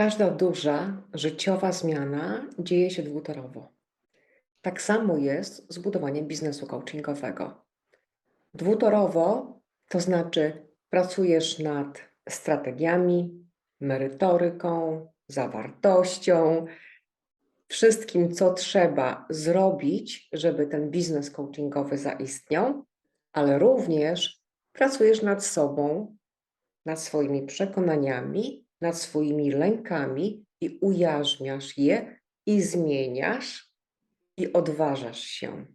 Każda duża, życiowa zmiana dzieje się dwutorowo. Tak samo jest z budowaniem biznesu coachingowego. Dwutorowo to znaczy pracujesz nad strategiami, merytoryką, zawartością, wszystkim, co trzeba zrobić, żeby ten biznes coachingowy zaistniał, ale również pracujesz nad sobą, nad swoimi przekonaniami, nad swoimi lękami i ujarzmiasz je i zmieniasz i odważasz się.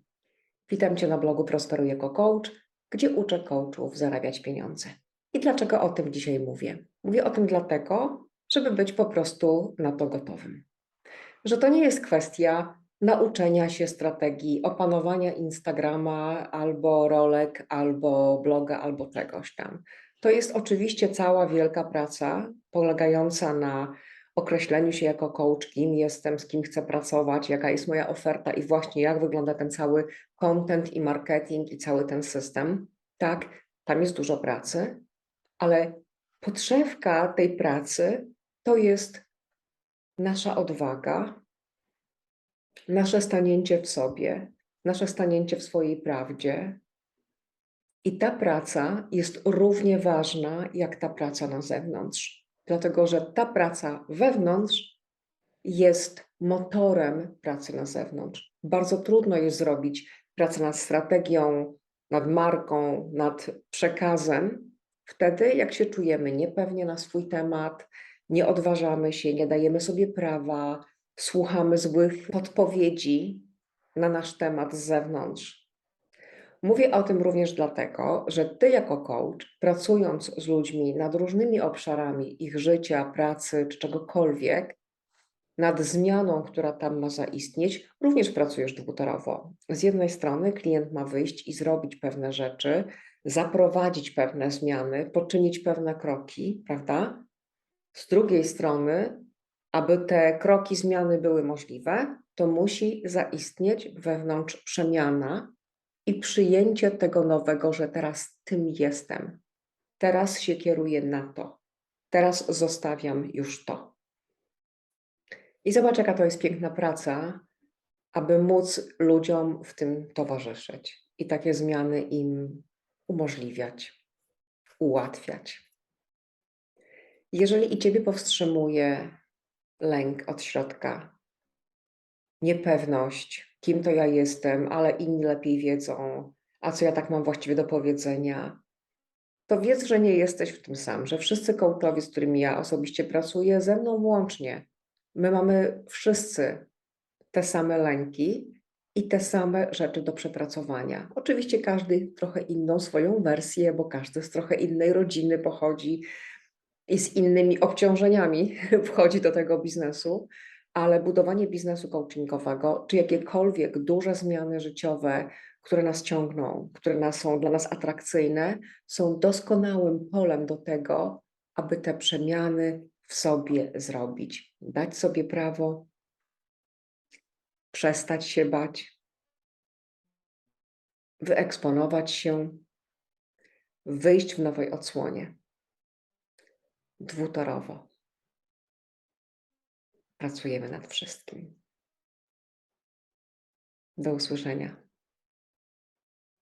Witam Cię na blogu Prosperuj jako coach, gdzie uczę coachów zarabiać pieniądze. I dlaczego o tym dzisiaj mówię? Mówię o tym dlatego, żeby być po prostu na to gotowym. Że to nie jest kwestia nauczenia się strategii, opanowania Instagrama albo rolek, albo bloga, albo czegoś tam. To jest oczywiście cała wielka praca polegająca na określeniu się jako coach, kim jestem, z kim chcę pracować, jaka jest moja oferta i właśnie jak wygląda ten cały content i marketing i cały ten system. Tak, tam jest dużo pracy, ale podszewka tej pracy to jest nasza odwaga, nasze stanięcie w sobie, nasze stanięcie w swojej prawdzie, i ta praca jest równie ważna jak ta praca na zewnątrz, dlatego że ta praca wewnątrz jest motorem pracy na zewnątrz. Bardzo trudno jest zrobić pracę nad strategią, nad marką, nad przekazem, wtedy jak się czujemy niepewnie na swój temat, nie odważamy się, nie dajemy sobie prawa, słuchamy złych podpowiedzi na nasz temat z zewnątrz Mówię o tym również dlatego, że ty jako coach, pracując z ludźmi nad różnymi obszarami ich życia, pracy czy czegokolwiek, nad zmianą, która tam ma zaistnieć, również pracujesz dwutorowo. Z jednej strony klient ma wyjść i zrobić pewne rzeczy, zaprowadzić pewne zmiany, poczynić pewne kroki, prawda? Z drugiej strony, aby te kroki, zmiany były możliwe, to musi zaistnieć wewnątrz przemiana, i przyjęcie tego nowego, że teraz tym jestem. Teraz się kieruję na to. Teraz zostawiam już to. I zobacz, jaka to jest piękna praca, aby móc ludziom w tym towarzyszyć i takie zmiany im umożliwiać, ułatwiać. Jeżeli i ciebie powstrzymuje lęk od środka, niepewność, kim to ja jestem, ale inni lepiej wiedzą, a co ja tak mam właściwie do powiedzenia, to wiedz, że nie jesteś w tym sam, że wszyscy coachowie, z którymi ja osobiście pracuję, ze mną włącznie, my mamy wszyscy te same lęki i te same rzeczy do przepracowania. Oczywiście każdy trochę inną swoją wersję, bo każdy z trochę innej rodziny pochodzi i z innymi obciążeniami wchodzi do tego biznesu, ale budowanie biznesu coachingowego, czy jakiekolwiek duże zmiany życiowe, które nas ciągną, które nas są dla nas atrakcyjne, są doskonałym polem do tego, aby te przemiany w sobie zrobić. Dać sobie prawo, przestać się bać, wyeksponować się, wyjść w nowej odsłonie. Dwutorowo. Pracujemy nad wszystkim. Do usłyszenia.